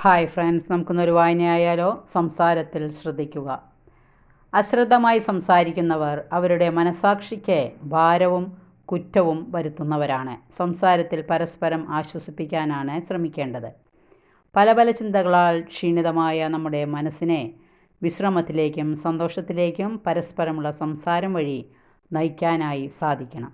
Hi friends നമുക്കൊന്നൊരു വായനയായാലോ? സംസാരത്തിൽ ശ്രദ്ധിക്കുക. അശ്രദ്ധമായി സംസാരിക്കുന്നവർ അവരുടെ മനസാക്ഷിക്ക് ഭാരവും കുറ്റവും വരുത്തുന്നവരാണ്. സംസാരത്തിൽ പരസ്പരം ആശ്വസിപ്പിക്കാനാണ് ശ്രമിക്കേണ്ടത്. പല പല ചിന്തകളാൽ ക്ഷീണിതമായ നമ്മുടെ മനസ്സിനെ വിശ്രമത്തിലേക്കും സന്തോഷത്തിലേക്കും പരസ്പരമുള്ള സംസാരം വഴി നയിക്കാനായി സാധിക്കണം.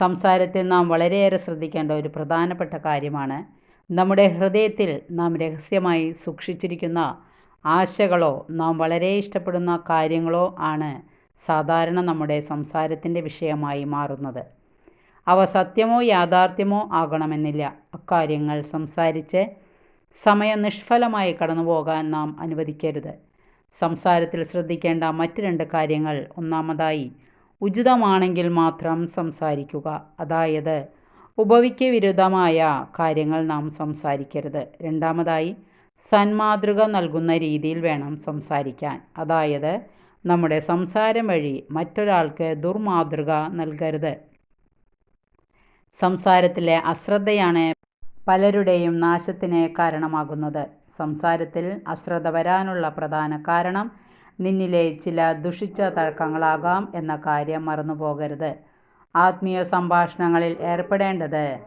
സംസാരത്തിൽ നാം വളരെയേറെ ശ്രദ്ധിക്കേണ്ട ഒരു പ്രധാനപ്പെട്ട കാര്യമാണ് നമ്മുടെ ഹൃദയത്തിൽ നാം രഹസ്യമായി സൂക്ഷിച്ചിരിക്കുന്ന ആശകളോ നാം വളരെ ഇഷ്ടപ്പെടുന്ന കാര്യങ്ങളോ ആണ് സാധാരണ നമ്മുടെ സംസാരത്തിന്റെ വിഷയമായി മാറുന്നത്. അവ സത്യമോ യാഥാർത്ഥ്യമോ ആകണമെന്നില്ല. അക്കാര്യങ്ങൾ സംസാരിച്ച് സമയം നിഷ്ഫലമായി കടന്നുപോകാൻ നാം അനുവദിക്കരുത്. സംസാരത്തിൽ ശ്രദ്ധിക്കേണ്ട മറ്റ് രണ്ട് കാര്യങ്ങൾ. ഒന്നാമതായി ഉചിതമാണെങ്കിൽ മാത്രം സംസാരിക്കുക. അതായത് ഉപവിക്ക് വിരുദ്ധമായ കാര്യങ്ങൾ നാം സംസാരിക്കരുത്. രണ്ടാമതായി സന്മാതൃക നൽകുന്ന രീതിയിൽ വേണം സംസാരിക്കാൻ. അതായത് നമ്മുടെ സംസാരം വഴി മറ്റൊരാൾക്ക് ദുർമാതൃക നൽകരുത്. സംസാരത്തിലെ അശ്രദ്ധയാണ് പലരുടെയും നാശത്തിന് കാരണമാകുന്നത്. സംസാരത്തിൽ അശ്രദ്ധ വരാനുള്ള പ്രധാന കാരണം നിന്നിലെ ചില ദുഷിച്ച തഴക്കങ്ങളാകാം എന്ന കാര്യം മറന്നു പോകരുത് ആത്മീയ സംഭാഷണങ്ങളിൽ ഏർപ്പെടേണ്ടത്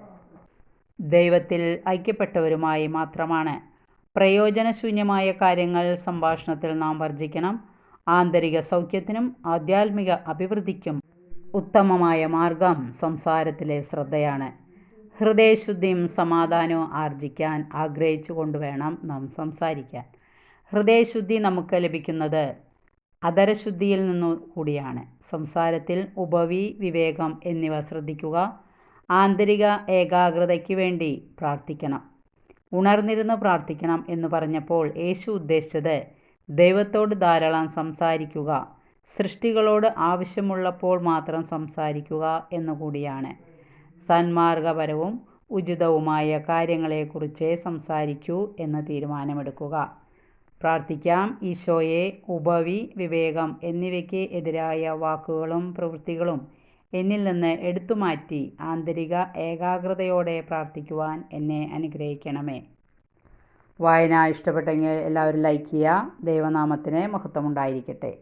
ദൈവത്തിൽ ഐക്യപ്പെട്ടവരുമായി മാത്രമാണ്. പ്രയോജനശൂന്യമായ കാര്യങ്ങൾ സംഭാഷണത്തിൽ നാം വർജിക്കണം ആന്തരിക സൗഖ്യത്തിനും ആധ്യാത്മിക അഭിവൃദ്ധിക്കും ഉത്തമമായ മാർഗം സംസാരത്തിലെ ശ്രദ്ധയാണ്. ഹൃദയശുദ്ധിയും സമാധാനവും ആർജിക്കാൻ ആഗ്രഹിച്ചു കൊണ്ടുവേണം നാം സംസാരിക്കാൻ. ഹൃദയശുദ്ധി നമുക്ക് ലഭിക്കുന്നത് അതരശുദ്ധിയിൽ നിന്നു കൂടിയാണ്. സംസാരത്തിൽ ഉപവി വിവേകം എന്നിവ ശ്രദ്ധിക്കുക. ആന്തരിക ഏകാഗ്രതയ്ക്ക് വേണ്ടി പ്രാർത്ഥിക്കണം. ഉണർന്നിരുന്ന് പ്രാർത്ഥിക്കണം എന്ന് പറഞ്ഞപ്പോൾ യേശു ഉദ്ദേശിച്ചത് ദൈവത്തോട് ധാരാളം സംസാരിക്കുക സൃഷ്ടികളോട് ആവശ്യമുള്ളപ്പോൾ മാത്രം സംസാരിക്കുക എന്നുകൂടിയാണ് സന്മാർഗപരവും ഉചിതവുമായ കാര്യങ്ങളെക്കുറിച്ച് സംസാരിക്കൂ എന്ന് തീരുമാനമെടുക്കുക. പ്രാർത്ഥിക്കാം. ഈശോയെ ഉപവി വിവേകം എന്നിവയ്ക്ക് എതിരായ വാക്കുകളും പ്രവൃത്തികളും എന്നിൽ നിന്ന് എടുത്തുമാറ്റി ആന്തരിക ഏകാഗ്രതയോടെ പ്രാർത്ഥിക്കുവാൻ എന്നെ അനുഗ്രഹിക്കണമേ. വായന ഇഷ്ടപ്പെട്ടെങ്കിൽ എല്ലാവരും ലൈക്ക് ചെയ്യുക. ദൈവനാമത്തിന് മഹത്വമുണ്ടായിരിക്കട്ടെ.